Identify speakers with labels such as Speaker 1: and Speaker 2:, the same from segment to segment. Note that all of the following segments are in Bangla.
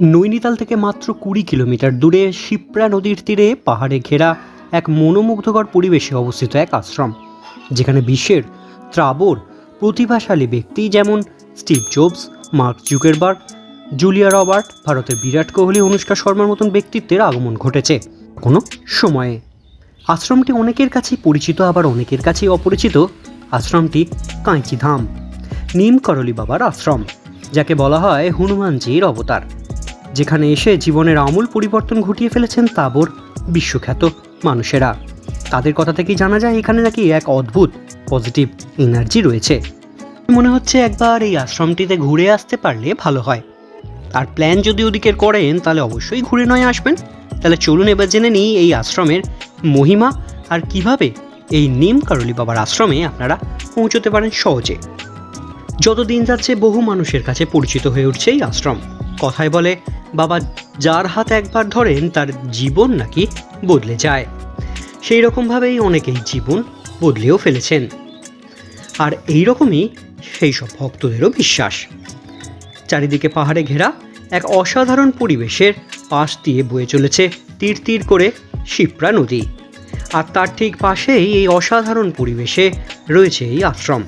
Speaker 1: নৈনিতাল থেকে মাত্র কুড়ি কিলোমিটার দূরে শিপ্রা নদীর তীরে পাহাড়ে ঘেরা এক মনোমুগ্ধকর পরিবেশে অবস্থিত এক আশ্রম, যেখানে বিশ্বের ত্রাবর প্রতিভাশালী ব্যক্তি যেমন Steve Jobs, Mark Zuckerberg, Julia Robert, ভারতের বিরাট কোহলি, অনুষ্কা শর্মার মতন ব্যক্তিত্বের আগমন ঘটেছে কোনো সময়ে। আশ্রমটি অনেকের কাছেই পরিচিত, আবার অনেকের কাছেই অপরিচিত। আশ্রমটি কাঁচি ধাম নিম বাবার আশ্রম, যাকে বলা হয় হনুমানজির অবতার। যেখানে এসে জীবনের আমূল পরিবর্তন ঘটিয়ে ফেলেছেন তাবর বিশ্বখ্যাত মানুষেরা। তাদের কথা থেকেই জানা যায়, এখানে নাকি এক অদ্ভুত পজিটিভ এনার্জি রয়েছে। মনে হচ্ছে একবার এই আশ্রমটিতে ঘুরে আসতে পারলে ভালো হয়। আর প্ল্যান যদি ওদিকের করেন, তাহলে অবশ্যই ঘুরে নয় আসবেন। তাহলে চলুন এবার জেনে নিই এই আশ্রমের মহিমা আর কীভাবে এই নিম কারলি বাবার আশ্রমে আপনারা পৌঁছতে পারেন সহজে। যত দিন যাচ্ছে বহু মানুষের কাছে পরিচিত হয়ে উঠছে এই আশ্রম। কথায় বলে, বাবা যার হাত একবার ধরেন তার জীবন নাকি বদলে যায়। সেই রকমভাবেই অনেকেই জীবন বদলেও ফেলেছেন। আর এই রকমই সেই সব ভক্তদেরও বিশ্বাস। চারিদিকে পাহাড়ে ঘেরা এক অসাধারণ পরিবেশের পাশ দিয়ে বয়ে চলেছে তীর তীর করে শিপ্রা নদী। আর তার ঠিক পাশেই এই অসাধারণ পরিবেশে রয়েছে এই আশ্রম।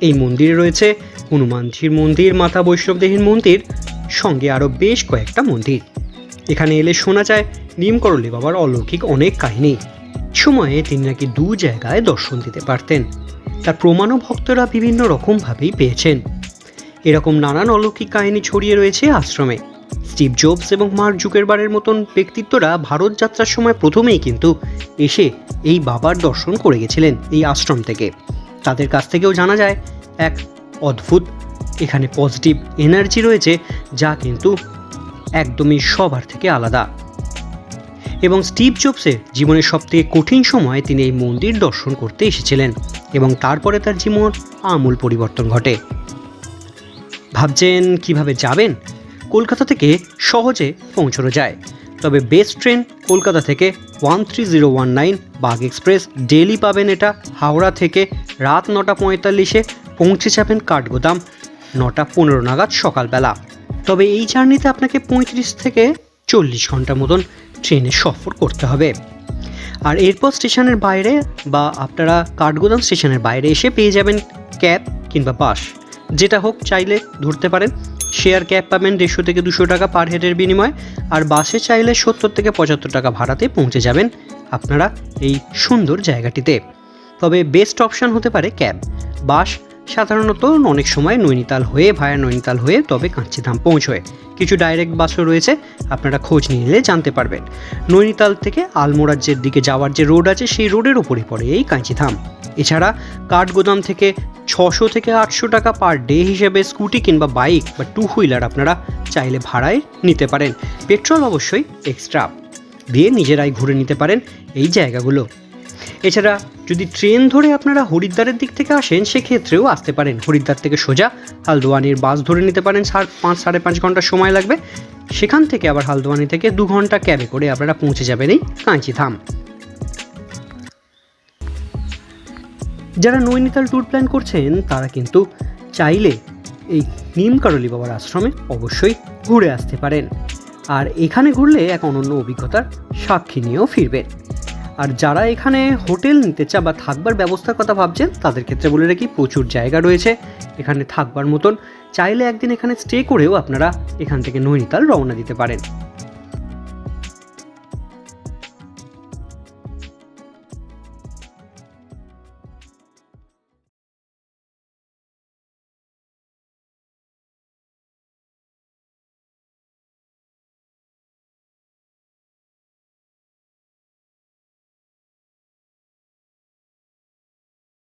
Speaker 1: এই মন্দিরে রয়েছে হনুমানজির মন্দির, মাতা বৈষ্ণবদেহীর মন্দির, সঙ্গে আরও বেশ কয়েকটা মন্দির। এখানে এলে শোনা যায় নিমকরলি বাবার অলৌকিক অনেক কাহিনী। সময়ে তিনি নাকি দু জায়গায় দর্শন দিতে পারতেন। তার প্রমাণও ভক্তরা বিভিন্ন রকমভাবেই পেয়েছেন। এরকম নানান অলৌকিক কাহিনী ছড়িয়ে রয়েছে আশ্রমে। স্টিভ জবস এবং মার্ক জুকেরবারের মতন ব্যক্তিত্বরা ভারত যাত্রার সময় প্রথমেই কিন্তু এসে এই বাবার দর্শন করে গেছিলেন এই আশ্রম থেকে। তাদের কাছ থেকেও জানা যায়, এক অদ্ভুত, এখানে পজিটিভ এনার্জি রয়েছে, যা কিন্তু একদমই সবার থেকে আলাদা। এবং স্টিভ জবসের জীবনের সবথেকে কঠিন সময়ে তিনি এই মন্দির দর্শন করতে এসেছিলেন এবং তারপরে তার জীবন আমূল পরিবর্তন ঘটে। ভাবছেন কীভাবে যাবেন? কলকাতা থেকে সহজে পৌঁছানো যায়। তবে বেস্ট ট্রেন কলকাতা থেকে one three zero one nine Bagh express daily পাবেন এটা হাওড়া থেকে রাত নটা পঁয়তাল্লিশে পৌঁছে যাবেন কাঠগোদাম নটা পনেরো নাগাদ সকালবেলা। তবে এই জার্নিতে আপনাকে পঁয়ত্রিশ থেকে চল্লিশ ঘণ্টা মতন ট্রেনে সফর করতে হবে। আর এরপর স্টেশনের বাইরে বা আপনারা কাঠগোদাম স্টেশনের বাইরে এসে পেয়ে যাবেন ক্যাব কিংবা বাস। যেটা হোক, চাইলে ধরতে পারেন। শেয়ার ক্যাব পাবেন দেড়শো থেকে দুশো টাকা পার হেডের বিনিময়, আর বাসে চাইলে সত্তর থেকে পঁচাত্তর টাকা ভাড়াতে পৌঁছে যাবেন আপনারা এই সুন্দর জায়গাটিতে। তবে বেস্ট অপশান হতে পারে ক্যাব। বাস সাধারণত অনেক সময় নৈনিতাল হয়ে ভায়া নৈনিতাল হয়ে তবে কাঞ্চিধাম পৌঁছয়। কিছু ডাইরেক্ট বাসও রয়েছে, আপনারা খোঁজ নিলে জানতে পারবেন। নৈনিতাল থেকে আলমোড়ার দিকে যাওয়ার যে রোড আছে, সেই রোডের উপরই পড়ে এই কাঞ্চিধাম। এছাড়া কাঠগোদাম থেকে ছশো থেকে আটশো টাকা পার ডে হিসেবে স্কুটি কিংবা বাইক বা টু হুইলার আপনারা চাইলে ভাড়ায় নিতে পারেন। পেট্রোল অবশ্যই এক্সট্রা দিয়ে নিজেরাই ঘুরে নিতে পারেন এই জায়গাগুলো। এছাড়া যদি ট্রেন ধরে আপনারা হরিদ্বারের দিক থেকে আসেন, সেক্ষেত্রেও আসতে পারেন। হরিদ্বার থেকে সোজা হালদোয়ানির বাস ধরে নিতে পারেন সার পাঁচ, সাড়ে পাঁচ ঘণ্টা সময় লাগবে। সেখান থেকে আবার হালদোয়ানি থেকে দু ঘণ্টা ক্যাবে করে আপনারা পৌঁছে যাবেন এই কাঁচি ধাম। যারা নৈনিতাল ট্যুর প্ল্যান করছেন, তারা কিন্তু চাইলে এই নিমকারলি বাবার আশ্রমে অবশ্যই ঘুরে আসতে পারেন। আর এখানে ঘুরলে এক অনন্য অভিজ্ঞতার সাক্ষী নিয়েও ফিরবেন। আর যারা এখানে হোটেল নিতে চা বা থাকবার ব্যবস্থার কথা ভাবছেন, তাদের ক্ষেত্রে বলে রাখি প্রচুর জায়গা রয়েছে। এখানে থাকবার মতন। চাইলে একদিন এখানে স্টে করেও আপনারা এখান থেকে নৈনিতাল রওনা দিতে পারেন।